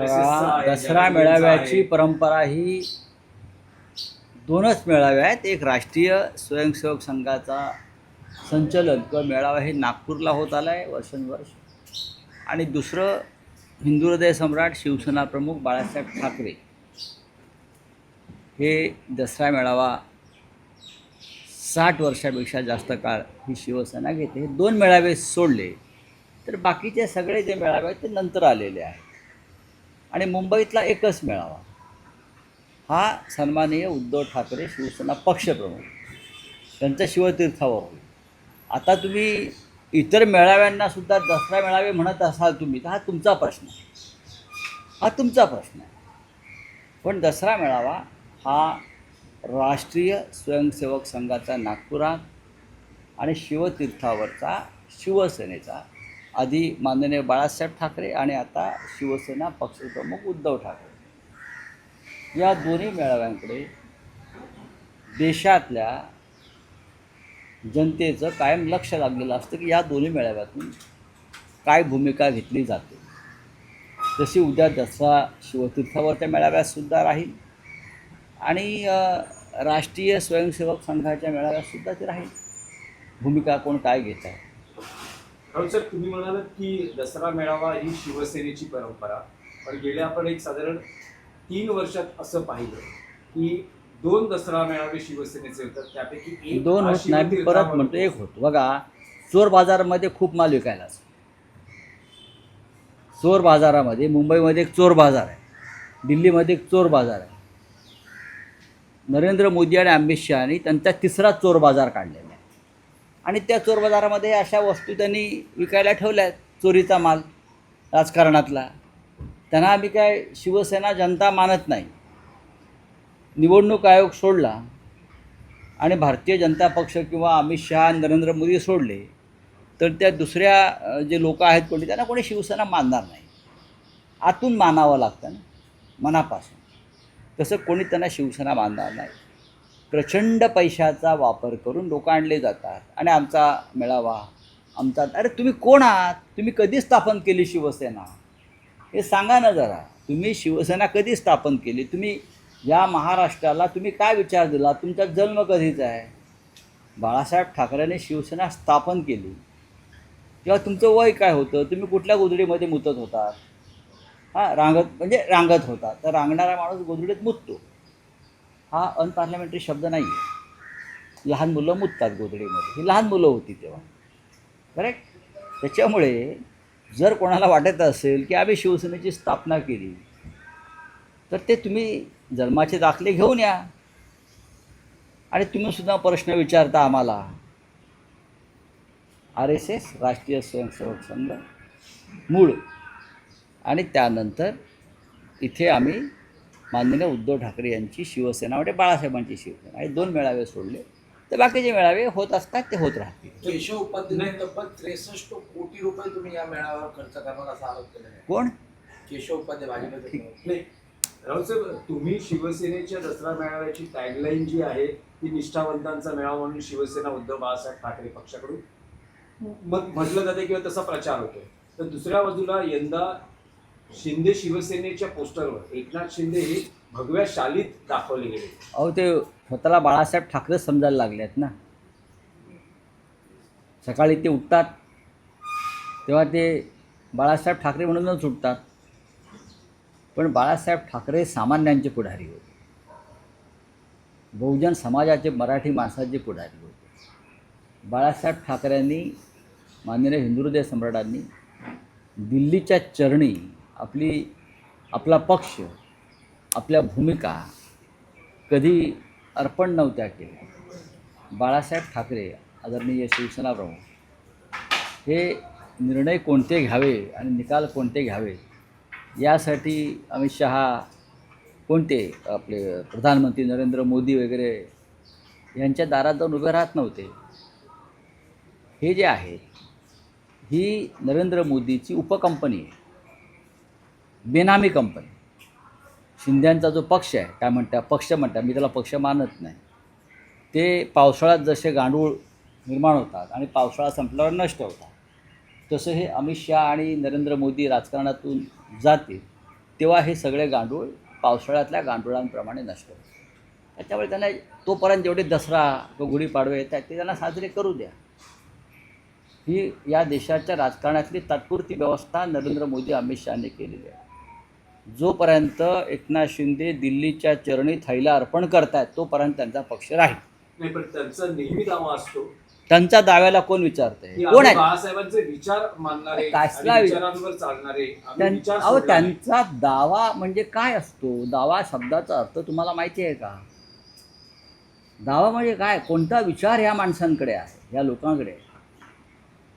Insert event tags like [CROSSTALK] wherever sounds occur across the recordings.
बघा, दसरा मेळाव्याची परंपरा ही दोनच मेळावे आहेत एक राष्ट्रीय स्वयंसेवक संघाचा संचलन किंवा मेळावा हे नागपूरला होत आला आहे वर्षानुवर्ष. आणि दुसरं हिंदू हृदय सम्राट शिवसेना प्रमुख बाळासाहेब ठाकरे. हे दसरा मेळावा साठ वर्षापेक्षा जास्त काळ ही शिवसेना घेते. हे दोन मेळावे सोडले तर बाकीचे सगळे जे मेळावे आहेत ते नंतर आलेले आहेत. आणि मुंबईतला एकच मेळावा. हा सन्माननीय उद्धव ठाकरे शिवसेना पक्षप्रमुख. त्यांच्या शिवतीर्थावर होईल. आता तुम्ही इतर मेळाव्यांना सुद्धा दसरा मेळावे म्हणत असाल तुम्ही तर हा तुमचा प्रश्न हा तुमचा प्रश्न आहे. पण दसरा मेळावा हा राष्ट्रीय स्वयंसेवक संघाचा नागपुरात आणि शिवतीर्थावरचा शिवसेनेचा आधी माननीय बाळासाहेब ठाकरे आणि आता शिवसेना पक्षप्रमुख उद्धव ठाकरे. या दोन्ही मेळाव्यांकडे देशातल्या जनतेचं कायम लक्ष लागलेलं असतं की या दोन्ही मेळाव्यातून काय भूमिका घेतली जाते. तशी उद्या दसरा शिवतीर्थावरच्या मेळाव्यातसुद्धा राहील आणि राष्ट्रीय स्वयंसेवक संघाच्या मेळाव्यातसुद्धा ते राहील. भूमिका कोण काय घेत आहे? सर तुम्ही म्हणालात की दसरा मेळावा ही शिवसेनेची परंपरा पण गेल्या आपण एक साधारण तीन वर्षात असं पाहिलं की दोन दसरा मेळावे शिवसेनेचे होतात त्यापैकी एक दोन होत नाही मी परत म्हणतो एक होतो. बघा चोर बाजारामध्ये खूप माल विकायला असतो. चोर बाजारामध्ये मुंबईमध्ये एक चोर बाजार आहे. दिल्लीमध्ये एक चोर बाजार आहे. नरेंद्र मोदी आणि अमित शहानी त्यांचा तिसरा चोर बाजार काढलेला आणि त्या चोर बाजारामध्ये अशा वस्तू त्यांनी विकायला ठेवल्या आहेत चोरीचा माल राजकारणातला. त्यांना आम्ही काय शिवसेना जनता मानत नाही. निवडणूक आयोग सोडला आणि भारतीय जनता पक्ष किंवा अमित शहा नरेंद्र मोदी सोडले तर त्या दुसऱ्या जे लोक आहेत कोणी त्यांना कोणी शिवसेना मानणार नाही. आतून मानावं लागतं ना मनापासून. तसं कोणी त्यांना शिवसेना मानणार नाही. प्रचंड पैशाचा वापर करून लोक आणले जातात. आणि आमचा मेळावा आमचा अरे तुम्ही कोण आहात? तुम्ही कधी स्थापन केली शिवसेना? हे सांगा ना जरा. तुम्ही शिवसेना कधी स्थापन केली? तुम्ही या महाराष्ट्राला तुम्ही काय विचार दिला? तुमचा जन्म कधीचा आहे? बाळासाहेब ठाकरेंनी शिवसेना स्थापन केली. तेव्हा तुमचं वय काय होतं? तुम्ही कुठल्या गोधडीमध्ये मुतत होतात? हां रांगत म्हणजे रांगत होता तर रांगणारा माणूस गोधडीत मुततो. हा अनपार्लमेंटरी शब्द नाही आहे लहान मुलं मुततात गोधडीमध्ये. ही लहान मुलं होती तेव्हा. करेक्ट त्याच्यामुळे जर कोणाला वाटत असेल की आम्ही शिवसेनेची स्थापना केली तर ते तुम्ही जन्माचे दाखले घेऊन या. आणि तुम्हीसुद्धा प्रश्न विचारता आम्हाला. आर एस एस राष्ट्रीय स्वयंसेवक संघ मूळ. आणि त्यानंतर इथे आम्ही माननीय उद्धव ठाकरे यांची शिवसेना म्हणजे बाळासाहेबांची शिवसेना. हे दोन मेळावे सोडले. तर बाकीचे मेळावे होत असतात ते होत राहतील. केशव उपाध्याय तब्बल त्रेसष्ट कोटी रुपये तुम्ही या मेळाव्यावर खर्च करणार असा आरोप केला कोण? केशव उपाध्याय भाजपचे नाही. राहुल साहेब तुम्ही शिवसेनेच्या दसरा मेळाव्याची टॅगलाईन जी आहे ती निष्ठावंतांचा मेळावा म्हणून शिवसेना उद्धव बाळासाहेब ठाकरे पक्षाकडून? मग म्हटलं जाते किंवा तसा प्रचार होतोय. तर दुसऱ्या बाजूला यंदा शिंदे शिवसेनेच्या पोस्टरवर एकनाथ शिंदे हे भगव्या शालीत दाखवले गेले अहो ते स्वतःला बाळासाहेब ठाकरे समजायला लागले आहेत ना. सकाळी ते उठतात तेव्हा ते बाळासाहेब ठाकरे म्हणूनच उठतात. पण बाळासाहेब ठाकरे सामान्यांचे पुढारी होते. बहुजन समाजाचे मराठी माणसाचे पुढारी होते. बाळासाहेब ठाकरेंनी माननीय हिंदू सम्राटांनी दिल्लीच्या चरणी आपली आपला पक्ष आपल्या भूमिका कधी अर्पण नव्हत्या केल्या. बाळासाहेब ठाकरे आदरणीय शिवसेना प्रमुख हे निर्णय कोणते घ्यावे आणि निकाल कोणते घ्यावे यासाठी अमित शहा कोणते आपले प्रधानमंत्री नरेंद्र मोदी वगैरे यांच्या दारात जाऊन उभे राहत नव्हते. हे जे आहे ही नरेंद्र मोदीची उपकंपनी आहे. बेनामी कंपनी. शिंद्यांचा जो पक्ष आहे काय म्हणतात पक्ष म्हणतात मी त्याला पक्ष मानत नाही. ते पावसाळ्यात जसे गांडूळ निर्माण होतात आणि पावसाळा संपल्यावर नष्ट होतात तसं हे अमित शहा आणि नरेंद्र मोदी राजकारणातून जातील तेव्हा हे सगळे गांडूळ पावसाळ्यातल्या गांडुळांप्रमाणे नष्ट होतात. त्याच्यामुळे त्यांना तोपर्यंत जेवढे दसरा किंवा गुढीपाडवे येतात ते त्यांना साजरे करू द्या. ही या देशाच्या राजकारणातली तात्पुरती व्यवस्था नरेंद्र मोदी अमित शहाने केलेली आहे. जोपर्यंत एकनाथ शिंदे दिल्लीच्या चरणी थैला अर्पण करतायत तोपर्यंत त्यांचा पक्ष राहील. नाही पण त्यांचा नेहमी दावा असतो. त्यांच्या दाव्याला कोण विचारतंय? की कोण आहे? बाळासाहेबांचे विचार मानणारे कसला आणि विचार? विचारांवर चालणारे आम्ही त्यां- विचार अहो सोडणारे. त्यांचा दावा म्हणजे काय असतो? दावा शब्दाचा अर्थ तुम्हाला माहिती आहे का? दावा म्हणजे काय? कोणता विचार ह्या माणसांकडे आहे या लोकांकडे? आहे?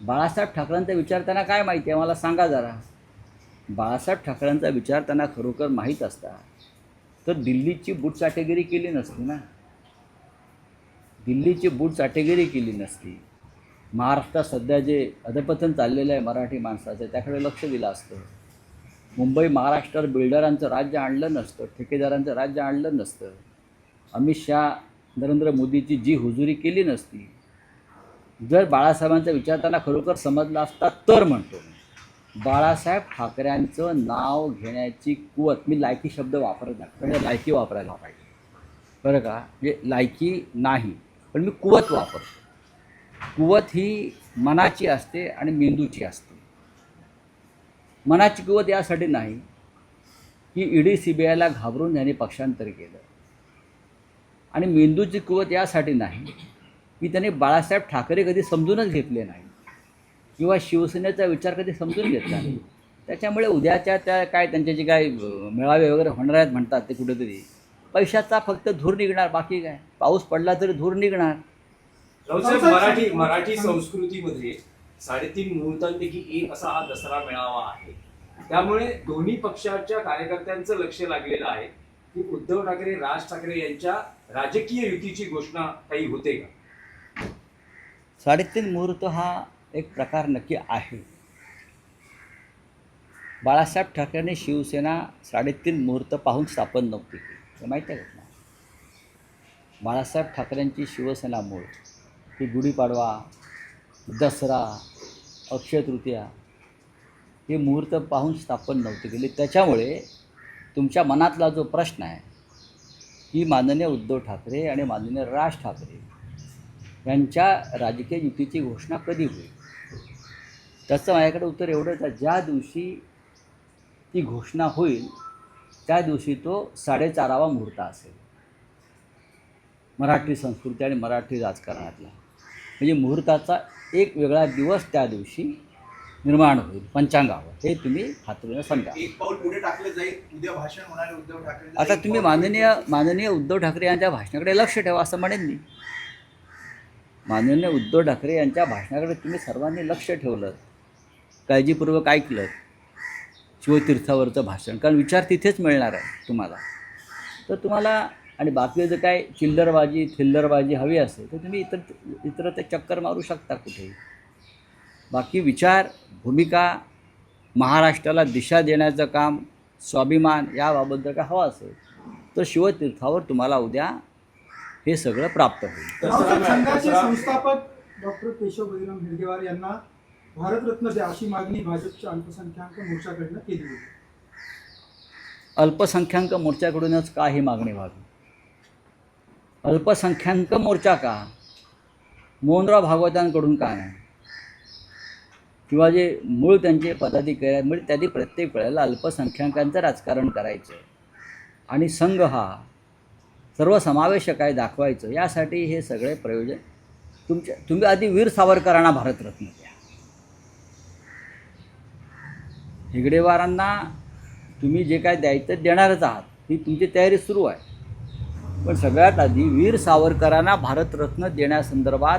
बाळासाहेब ठाकरेंचा विचार त्यांना काय माहिती आहे? मला सांगा जरा. बाळासाहेब ठाकरेंचा विचार त्यांना खरोखर माहीत असता तर दिल्लीची बूट चाटेगिरी केली नसती ना. दिल्लीची बूट चाटेगिरी केली नसती. महाराष्ट्रात सध्या जे अधपतन चाललेलं आहे मराठी माणसाचं त्याकडे लक्ष दिलं असतं. मुंबई महाराष्ट्रात बिल्डरांचं राज्य आणलं नसतं ठेकेदारांचं राज्य आणलं नसतं. अमित शहा नरेंद्र मोदीची जी हुजुरी केली नसती. जर बाळासाहेबांचा विचार त्यांना खरोखर समजला असता तर म्हणतो मी. बाळासाहेब ठाकरेंचं नाव घेण्याची कुवत. मी लायकी शब्द वापरत नाही म्हणजे लायकी वापरायला पाहिजे. बरं का? म्हणजे लायकी नाही पण मी कुवत वापरतो. कुवत ही मनाची असते आणि मेंदूची असते. मनाची कुवत यासाठी नाही की ईडी सी बी आयला घाबरून याने पक्षांतर केलं. आणि मेंदूची कुवत यासाठी नाही की त्यांनी बाळासाहेब ठाकरे कधी समजूनच घेतले नाही. किंवा शिवसेनेचा विचार कधी समजून घेतला नाही. त्याच्यामुळे उद्याच्या त्या काय त्यांचे जे काय मेळावे वगैरे होणार आहेत म्हणतात ते कुठेतरी. पैशाचा फक्त धूर निघणार बाकी काय? पाऊस पडला तरी धूर निघणार. मराठी मराठी संस्कृतीमध्ये साडेतीन मुहूर्तांपैकी एक असा हा दसरा मेळावा आहे. त्यामुळे दोन्ही पक्षाच्या कार्यकर्त्यांचं लक्ष लागलेलं आहे की उद्धव ठाकरे राज ठाकरे यांच्या राजकीय युतीची घोषणा काही होते का? साडेतीन मुहूर्त हा एक प्रकार नक्की आहे. बाळासाहेब ठाकरेंनी शिवसेना साडेतीन मुहूर्त पाहून स्थापन नव्हती केली. हे माहिती आहे घटना बाळासाहेब ठाकरेंची शिवसेना मूळ ही गुढीपाडवा दसरा अक्षय तृतीया हे मुहूर्त पाहून स्थापन नव्हती केली. त्याच्यामुळे तुमच्या मनातला जो प्रश्न आहे की माननीय उद्धव ठाकरे आणि माननीय राज ठाकरे यांच्या राजकीय युतीची घोषणा कधी होईल? त्याचं माझ्याकडे उत्तर एवढंच आहे ज्या दिवशी ती घोषणा होईल त्या दिवशी तो साडेचारावा मुहूर्त असेल. मराठी संस्कृती आणि मराठी राजकारणातला. म्हणजे मुहूर्ताचा एक वेगळा दिवस त्या दिवशी निर्माण होईल पंचांगावर. हे तुम्ही खात्रीनं समजा. आता तुम्ही माननीय माननीय उद्धव ठाकरे यांच्या भाषणाकडे लक्ष ठेवा असं म्हणेन मी. माननीय उद्धव ठाकरे यांच्या भाषणाकडे तुम्ही सर्वांनी लक्ष ठेवलं. काळजीपूर्वक ऐकलं. शिवतीर्थावरचं भाषण. कारण विचार तिथेच मिळणार आहे तुम्हाला. तर तुम्हाला आणि बाकी जर काय चिल्लरबाजी थिल्लरबाजी हवी असेल तर तुम्ही इतर इतर ते चक्कर मारू शकता कुठेही. बाकी विचार भूमिका महाराष्ट्राला दिशा देण्याचं काम स्वाभिमान याबाबत जर का हवं असेल तर शिवतीर्थावर तुम्हाला उद्या हे सगळं प्राप्त होईल. संस्थापक डॉक्टर केशव बहिराम हेडगेवार यांना भारतरत्न द्या अशी मागणी भाजपच्या अल्पसंख्याक मोर्चाकडनं केली होती. अल्पसंख्याक मोर्चाकडूनच का ही मागणी व्हावी? अल्पसंख्याक मोर्चा का? मोहनराव भागवतांकडून का नाही? किंवा जे मूळ त्यांचे पदाधिकारी आहेत म्हणजे त्यांनी प्रत्येक वेळेला अल्पसंख्याकांचं राजकारण करायचं आणि संघ हा सर्वसमावेशक आहे दाखवायचं यासाठी हे सगळे प्रयोजन तुमच्या तुम्ही आधी वीर सावरकरांना भारतरत्न द्या. हेगडेवारांना तुम्ही जे काय द्यायचं देणारच आहात ही तुमची तयारी सुरू आहे. पण सगळ्यात आधी वीर सावरकरांना भारतरत्न देण्यासंदर्भात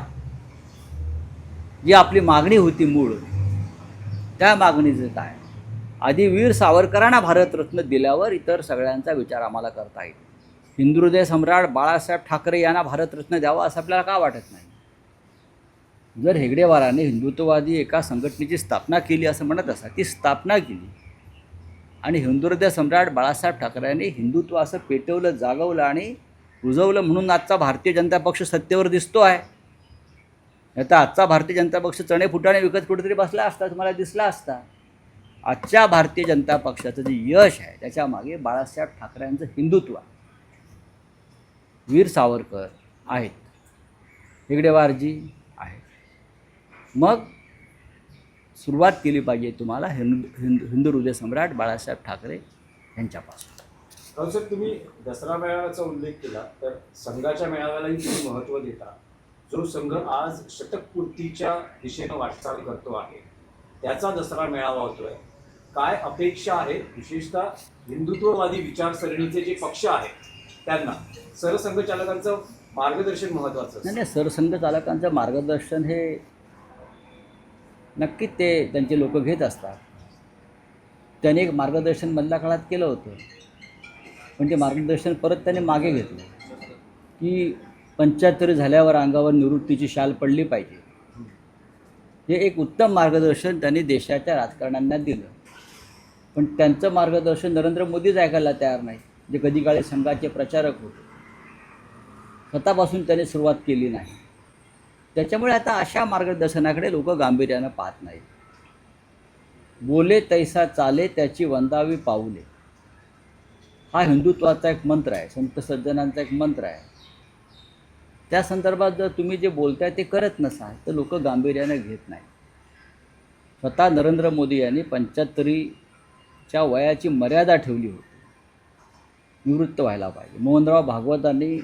जी आपली मागणी होती मूळ त्या मागणीचं काय? आधी वीर सावरकरांना भारतरत्न दिल्यावर इतर सगळ्यांचा विचार आम्हाला करता येईल. हिंदुहृदय सम्राट बाळासाहेब ठाकरे यांना भारतरत्न द्यावा असं आपल्याला का वाटत नाही? जर हेगडेवाराने हिंदुत्ववादी एका संघटनेची स्थापना केली असं म्हणत असा ती स्थापना केली. आणि हिंदुहृदय सम्राट बाळासाहेब ठाकरेंनी हिंदुत्व असं पेटवलं जागवलं आणि रुजवलं म्हणून आजचा भारतीय जनता पक्ष सत्तेवर दिसतो आहे. आता आजचा भारतीय जनता पक्ष चणे फुटाणे विकत कुठेतरी बसला असता तुम्हाला दिसला असता. आजच्या भारतीय जनता पक्षाचं जे यश आहे त्याच्यामागे बाळासाहेब ठाकरेंचं हिंदुत्व वीर सावरकर आहेत. हेगडेवारजी मग सुरुवात केली पाहिजे तुम्हाला हिंदू हिंदू हिंदू हृदय सम्राट बाळासाहेब ठाकरे यांच्यापासून. रावसाहेब तुम्ही दसरा मेळाव्याचा उल्लेख केला तर संघाच्या मेळाव्यालाही तुम्ही महत्त्व देता. जो संघ आज षटकपूर्तीच्या दिशेनं वाटचाल करतो आहे त्याचा दसरा मेळावा होतोय. काय अपेक्षा आहेत विशेषतः हिंदुत्ववादी विचारसरणीचे जे पक्ष आहेत त्यांना. सरसंघचालकांचं मार्गदर्शन महत्वाचं नाही असतं. नाही सरसंघ चालकांचं मार्गदर्शन हे नक्कीच ते त्यांचे लोक घेत असतात. त्यांनी एक मार्गदर्शन मधल्या काळात केलं होतं. पण ते मार्गदर्शन परत त्याने मागे घेतलं. की पंच्याहत्तर झाल्यावर अंगावर निवृत्तीची शाल पडली पाहिजे. हे एक उत्तम मार्गदर्शन त्यांनी देशाच्या राजकारण्यांना दिलं. पण त्यांचं मार्गदर्शन नरेंद्र मोदीच ऐकायला तयार नाही जे कधी काळी संघाचे प्रचारक होते. स्वतःपासून त्याने सुरुवात केली नाही. त्याच्यामुळे आता अशा मार्गदर्शनाकडे लोक गांभीर्यानं पाहत नाहीत. बोले तैसा चाले त्याची वंदावी पाऊले. हा हिंदुत्वाचा एक मंत्र आहे संत सज्जनांचा एक मंत्र आहे. त्या संदर्भात जर तुम्ही जे बोलताय ते करत नसाल तर लोक गांभीर्यानं घेत नाही स्वतः नरेंद्र मोदी यांनी पंच्याहत्तरीच्या वयाची मर्यादा ठेवली होती. निवृत्त व्हायला पाहिजे. मोहनराव भागवतांनी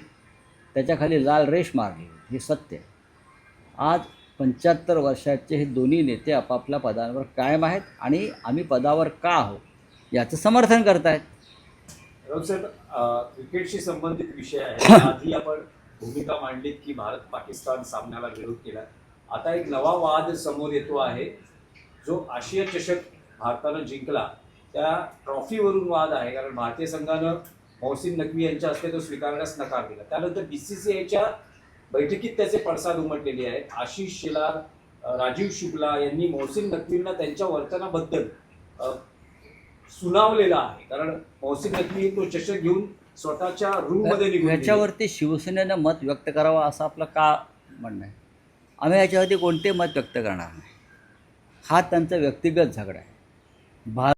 त्याच्याखाली लाल रेष मारली. हे सत्य आहे. आज पंच्याहत्तर वर्षाचे हे दोन्ही नेते आपापल्या पदांवर कायम आहेत आणि आम्ही पदावर का आहोत याचं समर्थन करतायत. रावसाहेब अं, क्रिकेटशी संबंधित विषय आहे. [LAUGHS] आधी आपण भूमिका मांडलीत की भारत पाकिस्तान सामन्याला विरोध केला. आता एक नवा वाद समोर येतो आहे. जो आशिया चषक भारतानं जिंकला त्या ट्रॉफीवरून वाद आहे. कारण भारतीय संघानं मोहसिन नकवी यांच्या हस्ते तो स्वीकारण्यास नकार दिला. त्यानंतर बीसीसीआयच्या बैठकीत त्याचे पडसाद उमटलेले आहेत. आशिष शेलार राजीव शुक्ला यांनी मोहसिन नक्वींना त्यांच्या वर्तनाबद्दल सुनावलेला आहे. कारण मोहसिन नक्वी तो चषक घेऊन स्वतःच्या रूममध्ये निघून याच्यावरती शिवसेनेनं मत व्यक्त करावं असं आपलं का म्हणणं आहे? आम्ही याच्यावरती कोणते मत व्यक्त करणार नाही? हा त्यांचा व्यक्तिगत झगडा आहे. भार